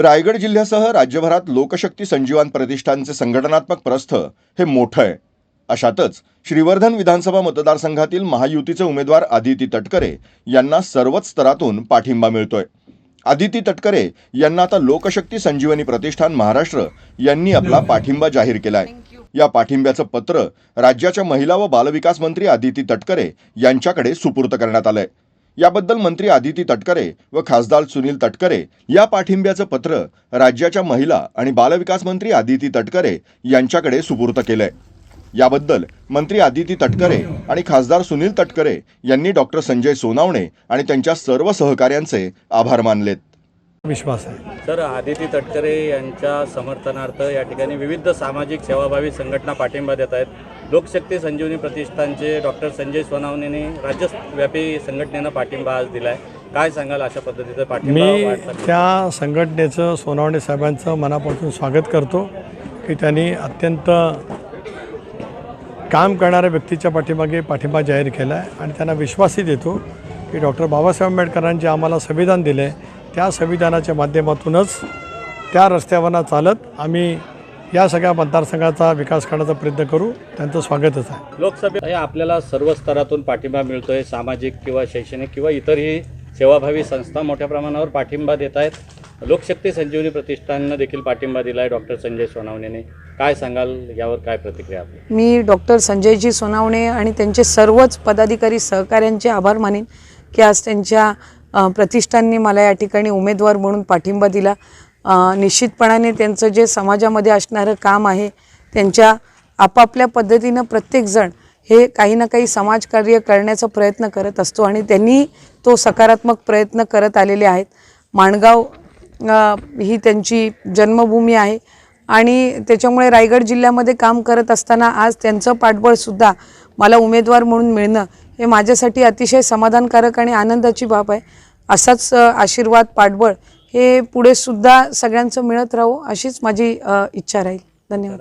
रायगड जिल्ह्यासह राज्यभरात लोकशक्ती संजीवन प्रतिष्ठानचे संघटनात्मक प्रस्थ हे मोठं आहे. अशातच श्रीवर्धन विधानसभा मतदारसंघातील महायुतीचे उमेदवार आदिती तटकरे यांना सर्वच स्तरातून पाठिंबा मिळतोय. आदिती तटकरे यांना आता लोकशक्ती संजीवनी प्रतिष्ठान महाराष्ट्र यांनी आपला पाठिंबा जाहीर केलाय. या पाठिंब्याचं पत्र राज्याच्या महिला व बालविकास मंत्री आदिती तटकरे यांच्याकडे सुपूर्द करण्यात आलंय. याबद्दल मंत्री आदिती तटकरे व खासदार सुनील तटकरे या पाठिंब्याचं पत्र राज्याच्या महिला आणि बालविकास मंत्री आदिती तटकरे यांच्याकडे सुपूर्द केलंय. याबद्दल मंत्री आदिती तटकरे आणि खासदार सुनील तटकरे यांनी डॉक्टर संजय सोनावणे आणि त्यांच्या सर्व सहकाऱ्यांचे आभार मानलेत. विश्वास आहे. सर आदिती तटकरे यांच्या समर्थनार्थ या ठिकाणी विविध सामाजिक सेवाभावी संघटना पाठिंबा देत आहेत. लोकशक्ती संजीवनी प्रतिष्ठानचे डॉक्टर संजय सोनावणेने राज्यव्यापी संघटनेनं पाठिंबा आज दिला आहे काय सांगाल अशा पद्धतीचा पाठिंबा मी? त्या संघटनेचं सोनावणे साहेबांचं मनापासून स्वागत करतो की त्यांनी अत्यंत काम करणाऱ्या व्यक्तीच्या पाठीमागे पाठिंबा जाहीर केला आहे आणि त्यांना विश्वासही देतो की डॉक्टर बाबासाहेब आंबेडकरांचे आम्हाला संविधान दिले त्या संविधानाच्या माध्यमातूनच त्या रस्त्यावरनं चालत आम्ही या सगळ्या मतदारसंघाचा विकास करण्याचा प्रयत्न करू. त्यांचं स्वागतच आहे. लोकसभेत हे आपल्याला सर्व स्तरातून पाठिंबा मिळतोय. सामाजिक किंवा शैक्षणिक किंवा इतरही सेवाभावी संस्था मोठ्या प्रमाणावर पाठिंबा देत आहेत. लोकशक्ती संजीवनी प्रतिष्ठाननं देखील पाठिंबा दिला आहे डॉक्टर संजय सोनावणेने. काय सांगाल? यावर काय प्रतिक्रिया आपली? मी डॉक्टर संजयजी सोनावणे आणि त्यांचे सर्वच पदाधिकारी सहकाऱ्यांचे आभार मानेन की आज त्यांच्या प्रतिष्ठानने मला या ठिकाणी उमेदवार म्हणून पाठिंबा दिला. निश्चितपणाने त्यांचं जे समाजामध्ये असणारं काम आहे त्यांच्या आपापल्या पद्धतीनं प्रत्येकजण हे काही ना काही समाजकार्य करण्याचा प्रयत्न करत असतो आणि त्यांनी तो सकारात्मक प्रयत्न करत आलेले आहेत. माणगाव ही त्यांची जन्मभूमी आहे आणि त्याच्यामुळे रायगड जिल्ह्यामध्ये काम करत असताना आज त्यांचं पाठबळसुद्धा मला उमेदवार म्हणून मिळणं हे माझ्यासाठी अतिशय समाधानकारक आणि आनंदाची बाब आहे. असाच आशीर्वाद पाठबळ हे पुढे सुद्धा सगळ्यांचं मिळत राहो अशीच माझी इच्छा राहील. धन्यवाद.